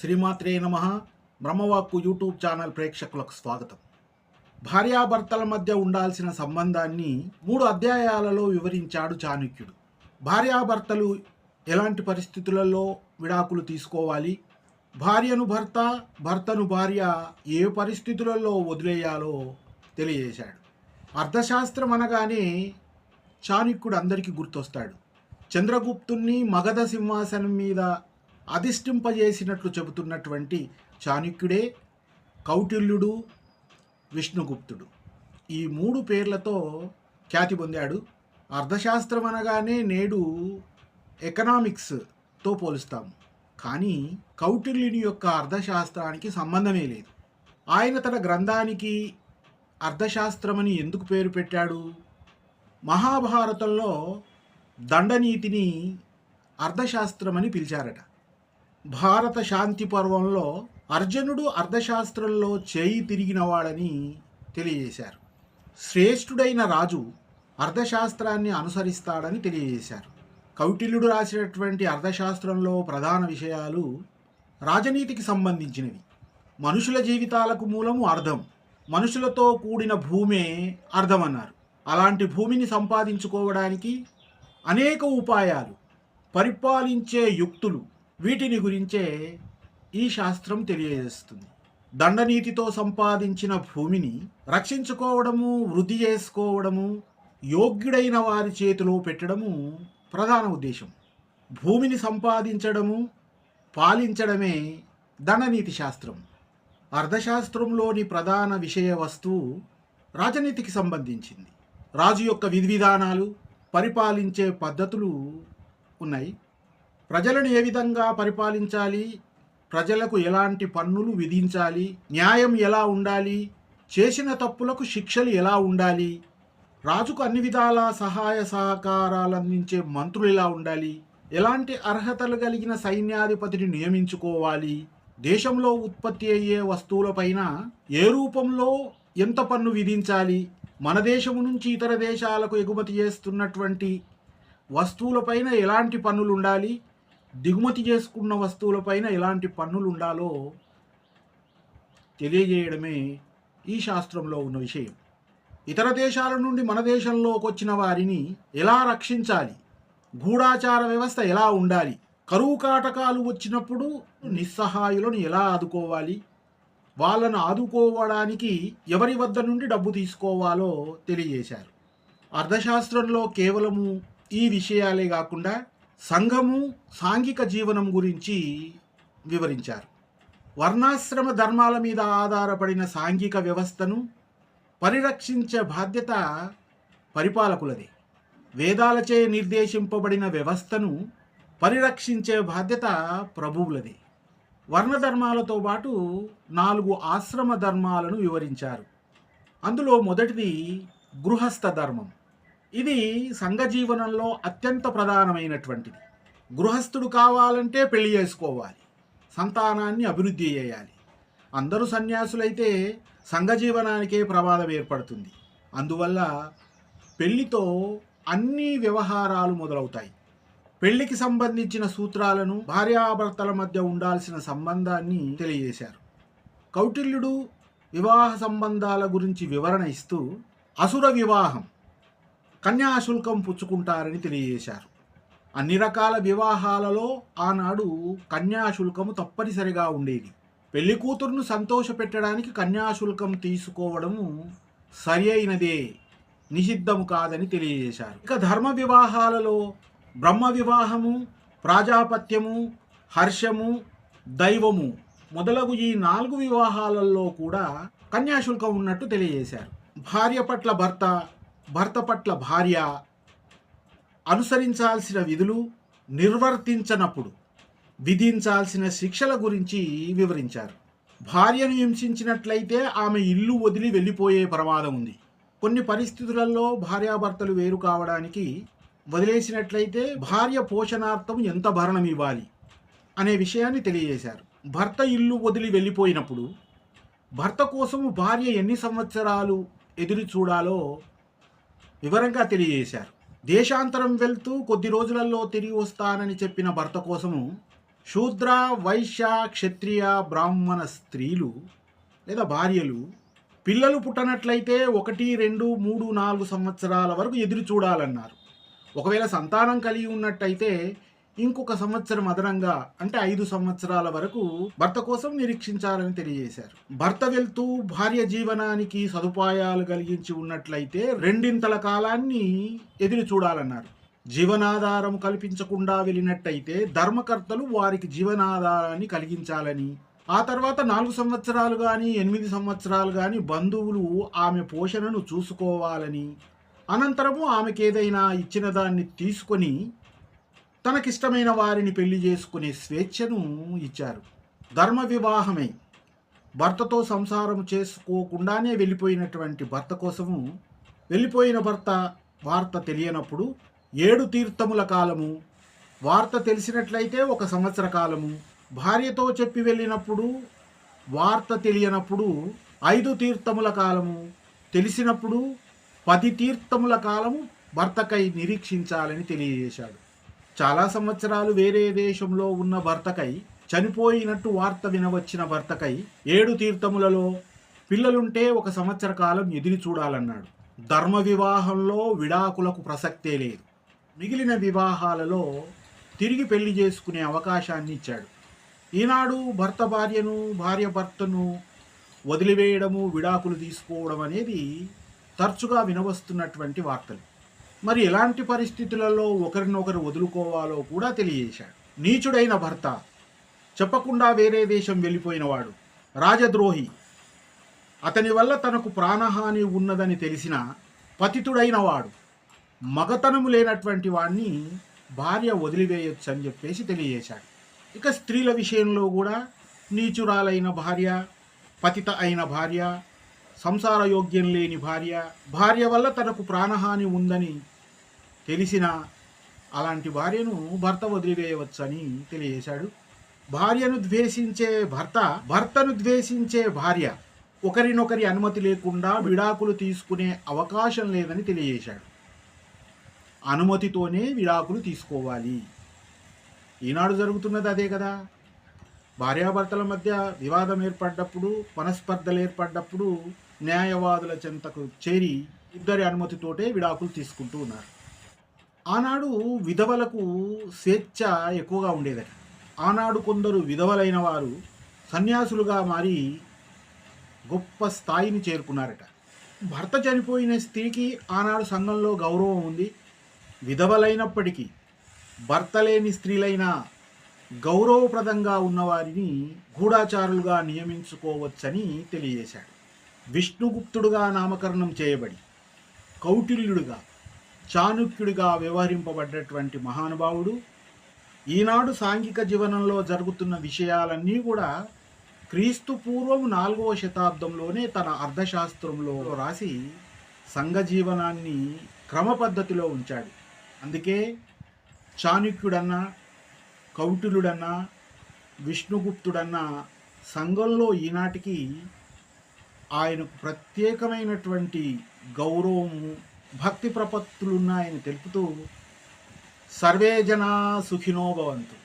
శ్రీమాత్రే నమ. బ్రహ్మవాక్కు YouTube channel ప్రేక్షకులకు స్వాగతం. భార్యాభర్తల మధ్య ఉండాల్సిన సంబంధాన్ని మూడు అధ్యాయాలలో వివరించాడు చాణుక్యుడు. భార్యాభర్తలు ఎలాంటి పరిస్థితులలో విడాకులు తీసుకోవాలి? భార్యను భర్త భర్తను భార్య ఏ పరిస్థితులలో వదిలేయాలో తెలియజేశాడు. అర్థశాస్త్రం అనగానే చాణుక్యుడు అందరికీ గుర్తొస్తాడు. చంద్రగుప్తుణ్ణి మగధ సింహాసనం మీద అధిష్ఠింపజేసినట్లు చెబుతున్నటువంటి చాణక్యుడే కౌటిల్యుడు విష్ణుగుప్తుడు. ఈ మూడు పేర్లతో ఖ్యాతి పొందాడు. అర్థశాస్త్రం అనగానే నేడు ఎకనామిక్స్తో పోలుస్తాము. కానీ కౌటిల్యుని యొక్క అర్థశాస్త్రానికి సంబంధమే లేదు. ఆయన తన గ్రంథానికి అర్థశాస్త్రమని ఎందుకు పేరు పెట్టాడు? మహాభారతంలో దండనీతిని అర్థశాస్త్రమని పిలిచారట. భారత శాంతి పర్వంలో అర్జునుడు అర్థశాస్త్రంలో చేయి తిరిగినవాడని తెలియజేశారు. శ్రేష్ఠుడైన రాజు అర్థశాస్త్రాన్ని అనుసరిస్తాడని తెలియజేశారు. కౌటిల్యుడు రాసినటువంటి అర్థశాస్త్రంలో ప్రధాన విషయాలు రాజనీతికి సంబంధించినవి. మనుషుల జీవితాలకు మూలము అర్థం. మనుషులతో కూడిన భూమే అర్థమన్నారు. అలాంటి భూమిని సంపాదించుకోవడానికి అనేక ఉపాయాలు. పరిపాలించే యుక్తులు వీటిని గురించే ఈ శాస్త్రం తెలియజేస్తుంది. దండనీతితో సంపాదించిన భూమిని రక్షించుకోవడము వృద్ధి చేసుకోవడము యోగ్యుడైన వారి చేతిలో పెట్టడము ప్రధాన ఉద్దేశం. భూమిని సంపాదించడము పాలించడమే దండనీతి శాస్త్రం. అర్థశాస్త్రంలోని ప్రధాన విషయ వస్తువు రాజనీతికి సంబంధించింది. రాజు యొక్క విధి విధానాలు పరిపాలించే పద్ధతులు ఉన్నాయి. ప్రజలను ఏ విధంగా పరిపాలించాలి? ప్రజలకు ఎలాంటి పన్నులు విధించాలి? న్యాయం ఎలా ఉండాలి? చేసిన తప్పులకు శిక్షలు ఎలా ఉండాలి? రాజుకు అన్ని విధాల సహాయ సహకారాలు అందించే మంత్రులు ఎలా ఉండాలి? ఎలాంటి అర్హతలు కలిగిన సైన్యాధిపతిని నియమించుకోవాలి? దేశంలో ఉత్పత్తి అయ్యే వస్తువులపైన ఏ రూపంలో ఎంత పన్ను విధించాలి? మన దేశము నుంచి ఇతర దేశాలకు ఎగుమతి చేస్తున్నటువంటి వస్తువులపైన ఎలాంటి పన్నులు ఉండాలి? దిగుమతి చేసుకున్న వస్తువులపైన ఎలాంటి పన్నులు ఉండాలో తెలియజేయడమే ఈ శాస్త్రంలో ఉన్న విషయం. ఇతర దేశాల నుండి మన దేశంలోకి వచ్చిన వారిని ఎలా రక్షించాలి? గూఢాచార వ్యవస్థ ఎలా ఉండాలి? కరువు కాటకాలు వచ్చినప్పుడు నిస్సహాయులను ఎలా ఆదుకోవాలి? వాళ్ళను ఆదుకోవడానికి ఎవరి వద్ద నుండి డబ్బు తీసుకోవాలో తెలియజేశారు. అర్థశాస్త్రంలో కేవలము ఈ విషయాలే కాకుండా సంఘము సాంఘిక జీవనం గురించి వివరించారు. వర్ణాశ్రమ ధర్మాల మీద ఆధారపడిన సాంఘిక వ్యవస్థను పరిరక్షించే బాధ్యత పరిపాలకులది. వేదాలచే నిర్దేశింపబడిన వ్యవస్థను పరిరక్షించే బాధ్యత ప్రభువులది. వర్ణధర్మాలతో పాటు నాలుగు ఆశ్రమ ధర్మాలను వివరించారు. అందులో మొదటిది గృహస్థ ధర్మం. ఇది సంఘ జీవనంలో అత్యంత ప్రధానమైనటువంటిది. గృహస్థుడు కావాలంటే పెళ్ళి చేసుకోవాలి. సంతానాన్ని అభివృద్ధి చేయాలి. అందరూ సన్యాసులైతే సంఘ జీవనానికే ప్రమాదం ఏర్పడుతుంది. అందువల్ల పెళ్ళితో అన్ని వ్యవహారాలు మొదలవుతాయి. పెళ్ళికి సంబంధించిన సూత్రాలను భార్యాభర్తల మధ్య ఉండాల్సిన సంబంధాన్ని తెలియజేశారు. కౌటిల్యుడు వివాహ సంబంధాల గురించి వివరణ ఇస్తూ అసుర వివాహం కన్యాశుల్కం పుచ్చుకుంటారని తెలియజేశారు. అన్ని రకాల వివాహాలలో ఆనాడు కన్యాశుల్కము తప్పనిసరిగా ఉండేది. పెళ్ళి కూతురును సంతోషపెట్టడానికి కన్యాశుల్కం తీసుకోవడము సరి అయినదే నిషిద్ధము కాదని తెలియజేశారు. ఇక ధర్మ వివాహాలలో బ్రహ్మ వివాహము ప్రాజాపత్యము హర్షము దైవము మొదలగు ఈ నాలుగు వివాహాలలో కూడా కన్యాశుల్కం ఉన్నట్టు తెలియజేశారు. భార్య పట్ల భర్త భర్త పట్ల భార్య అనుసరించాల్సిన విధులు నిర్వర్తించనప్పుడు విధించాల్సిన శిక్షల గురించి వివరించారు. భార్యను హింసించినట్లయితే ఆమె ఇల్లు వదిలి వెళ్ళిపోయే ప్రమాదం ఉంది. కొన్ని పరిస్థితులలో భార్యాభర్తలు వేరు కావడానికి వదిలేసినట్లయితే భార్య పోషణార్థం ఎంత భరణం ఇవ్వాలి అనే విషయాన్ని తెలియజేశారు. భర్త ఇల్లు వదిలి వెళ్ళిపోయినప్పుడు భర్త కోసం భార్య ఎన్ని సంవత్సరాలు ఎదురు చూడాలో వివరంగా తెలియజేశారు. దేశాంతరం వెళ్తూ కొద్ది రోజులలో తిరిగి వస్తానని చెప్పిన భర్త కోసము శూద్ర వైశ్య క్షత్రియ బ్రాహ్మణ స్త్రీలు లేదా భార్యలు పిల్లలు పుట్టనట్లయితే ఒకటి రెండు మూడు నాలుగు సంవత్సరాల వరకు ఎదురు చూడాలన్నారు. ఒకవేళ సంతానం కలిగి ఉన్నట్టయితే ఇంకొక సంవత్సరం అదనంగా అంటే ఐదు సంవత్సరాల వరకు భర్త కోసం నిరీక్షించాలని తెలియజేశారు. భర్త వెళ్తూ భార్య జీవనానికి సదుపాయాలు కలిగించి ఉన్నట్లయితే రెండింతల కాలాన్ని ఎదురు చూడాలన్నారు. జీవనాధారం కల్పించకుండా వెళ్ళినట్టయితే ధర్మకర్తలు వారికి జీవనాధారాన్ని కలిగించాలని ఆ తర్వాత నాలుగు సంవత్సరాలు కానీ ఎనిమిది సంవత్సరాలు కానీ బంధువులు ఆమె పోషణను చూసుకోవాలని అనంతరము ఆమెకి ఏదైనా ఇచ్చిన దాన్ని తీసుకొని తనకిష్టమైన వారిని పెళ్ళి చేసుకునే స్వేచ్ఛను ఇచ్చారు. ధర్మ వివాహమై. భర్తతో సంసారం చేసుకోకుండానే వెళ్ళిపోయినటువంటి భర్త కోసము వెళ్ళిపోయిన భర్త వార్త తెలియనప్పుడు ఏడు తీర్థముల కాలము వార్త తెలిసినట్లయితే ఒక సంవత్సర కాలము భార్యతో చెప్పి వెళ్ళినప్పుడు వార్త తెలియనప్పుడు ఐదు తీర్థముల కాలము తెలిసినప్పుడు పది తీర్థముల కాలము భర్తకై నిరీక్షించాలని తెలియజేశాడు. చాలా సంవత్సరాలు వేరే దేశంలో ఉన్న భర్తకై చనిపోయినట్టు వార్త వినవచ్చిన భర్తకై ఏడు తీర్థములలో పిల్లలుంటే ఒక సంవత్సర కాలం ఎదిరి చూడాలన్నాడు. ధర్మ వివాహంలో విడాకులకు ప్రసక్తే లేదు. మిగిలిన వివాహాలలో తిరిగి పెళ్ళి చేసుకునే అవకాశాన్ని ఇచ్చాడు. ఈనాడు భర్త భార్యను భార్య భర్తను వదిలివేయడము విడాకులు తీసుకోవడం అనేది తరచుగా వినవస్తున్నటువంటి వార్తలు. మరి ఎలాంటి పరిస్థితులలో ఒకరినొకరు వదులుకోవాలో కూడా తెలియజేశాడు. నీచుడైన భర్త చెప్పకుండా వేరే దేశం వెళ్ళిపోయినవాడు రాజద్రోహి. అతని వల్ల తనకు ప్రాణహాని ఉన్నదని తెలిసిన పతితుడైన వాడు మగతనము లేనటువంటి వాడిని భార్య వదిలివేయొచ్చు అని చెప్పేసి తెలియజేశాడు. ఇక స్త్రీల విషయంలో కూడా నీచురాలైన భార్య పతిత అయిన భార్య సంసార యోగ్యం లేని భార్య భార్య వల్ల తనకు ప్రాణహాని ఉందని తెలిసిన అలాంటి భార్యను భర్త వదిలివేయవచ్చని తెలియజేశాడు. భార్యను ద్వేషించే భర్త భర్తను ద్వేషించే భార్య ఒకరినొకరి అనుమతి లేకుండా విడాకులు తీసుకునే అవకాశం లేదని తెలియజేశాడు. అనుమతితోనే విడాకులు తీసుకోవాలి. ఈనాడు జరుగుతున్నది అదే కదా. భార్యాభర్తల మధ్య వివాదం ఏర్పడ్డప్పుడు మనస్పర్ధలు ఏర్పడ్డప్పుడు న్యాయవాదుల చెంతకు చేరి ఇద్దరి అనుమతితోటే విడాకులు తీసుకుంటూ ఉన్నారు. ఆనాడు విధవలకు స్వేచ్ఛ ఎక్కువగా ఉండేదట. ఆనాడు కొందరు విధవలైన వారు సన్యాసులుగా మారి గొప్ప స్థాయిని చేరుకున్నారట. భర్త చనిపోయిన స్త్రీకి ఆనాడు సంఘంలో గౌరవం ఉంది. విధవలైనప్పటికీ భర్త లేని స్త్రీలైనా గౌరవప్రదంగా ఉన్నవారిని గూఢాచారులుగా నియమించుకోవచ్చని తెలియజేశాడు. విష్ణుగుప్తుడుగా నామకరణం చేయబడి కౌటిల్యుడుగా చాణుక్యుడిగా వ్యవహరింపబడ్డటువంటి మహానుభావుడు ఈనాడు సాంఘిక జీవనంలో జరుగుతున్న విషయాలన్నీ కూడా క్రీస్తు పూర్వం నాలుగవ శతాబ్దంలోనే తన అర్థశాస్త్రంలో రాసి సంఘ జీవనాన్ని క్రమ పద్ధతిలో ఉంచాడు. అందుకే చాణుక్యుడన్నా కౌటిలుడన్నా విష్ణుగుప్తుడన్నా సంఘంలో ఈనాటికి ఆయనకు ప్రత్యేకమైనటువంటి గౌరవము భక్తి ప్రపత్తులున్నాయని తెలుపుతూ సర్వే జనా సుఖినో భవంతు.